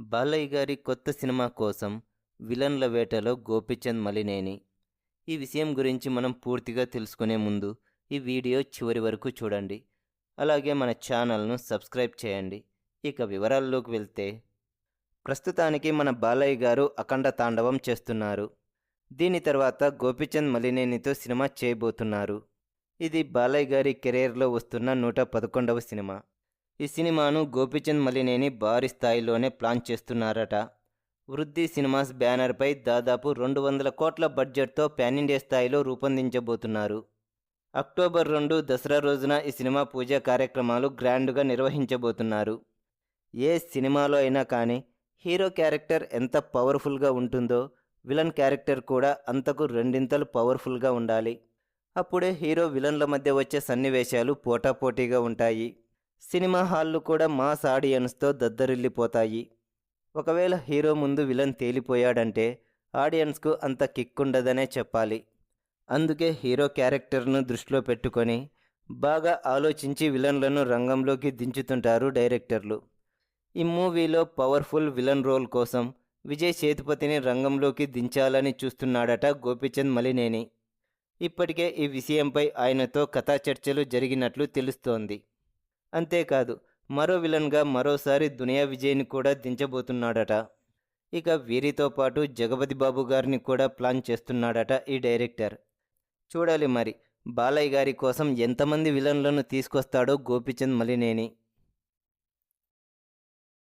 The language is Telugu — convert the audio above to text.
బాలయ్య గారి కొత్త సినిమా కోసం విలన్ల వేటలో గోపిచంద్ మలినేని. ఈ విషయం గురించి మనం పూర్తిగా తెలుసుకునే ముందు ఈ వీడియో చివరి వరకు చూడండి. అలాగే మన ఛానల్ను సబ్స్క్రైబ్ చేయండి. ఇక వివరాల్లోకి వెళ్తే ప్రస్తుతానికి మన బాలయ్య గారు అఖండ తాండవం చేస్తున్నారు. దీని తర్వాత గోపిచంద్ మలినేనితో సినిమా చేయబోతున్నారు. ఇది బాలయ్య గారి కెరీర్లో వస్తున్న నూట పదకొండవ సినిమా. ఈ సినిమాను గోపిచంద్ మలినేని భారీ స్థాయిలోనే ప్లాన్ చేస్తున్నారట. వృద్ధి సినిమాస్ బ్యానర్పై దాదాపు రెండు వందల కోట్ల బడ్జెట్తో పాన్ ఇండియా స్థాయిలో రూపొందించబోతున్నారు. అక్టోబర్ రెండు దసరా రోజున ఈ సినిమా పూజా కార్యక్రమాలు గ్రాండ్గా నిర్వహించబోతున్నారు. ఏ సినిమాలో అయినా కానీ హీరో క్యారెక్టర్ ఎంత పవర్ఫుల్గా ఉంటుందో విలన్ క్యారెక్టర్ కూడా అంతకు రెండింతలు పవర్ఫుల్గా ఉండాలి. అప్పుడే హీరో విలన్ల మధ్య వచ్చే సన్నివేశాలు పోటాపోటీగా ఉంటాయి. సినిమా హాళ్ళు కూడా మాస్ ఆడియన్స్తో దద్దరిల్లిపోతాయి. ఒకవేళ హీరో ముందు విలన్ తేలిపోయాడంటే ఆడియన్స్కు అంత కిక్ ఉండదనే చెప్పాలి. అందుకే హీరో క్యారెక్టర్ను దృష్టిలో పెట్టుకొని బాగా ఆలోచించి విలన్లను రంగంలోకి దించుతుంటారు డైరెక్టర్లు. ఈ మూవీలో పవర్ఫుల్ విలన్ రోల్ కోసం విజయ్ సేతుపతిని రంగంలోకి దించాలని చూస్తున్నాడట గోపిచంద్ మలినేని. ఇప్పటికే ఈ విషయంపై ఆయనతో కథా చర్చలు జరిగినట్లు తెలుస్తోంది. అంతేకాదు మరో విలన్గా మరోసారి దునియా విజయ్ని కూడా దించబోతున్నాడట. ఇక వీరితో పాటు జగపతి బాబు గారిని కూడా ప్లాన్ చేస్తున్నాడట ఈ డైరెక్టర్. చూడాలి మరి బాలయ్య గారి కోసం ఎంతమంది విలన్లను తీసుకొస్తాడో గోపిచంద్ మలినేని.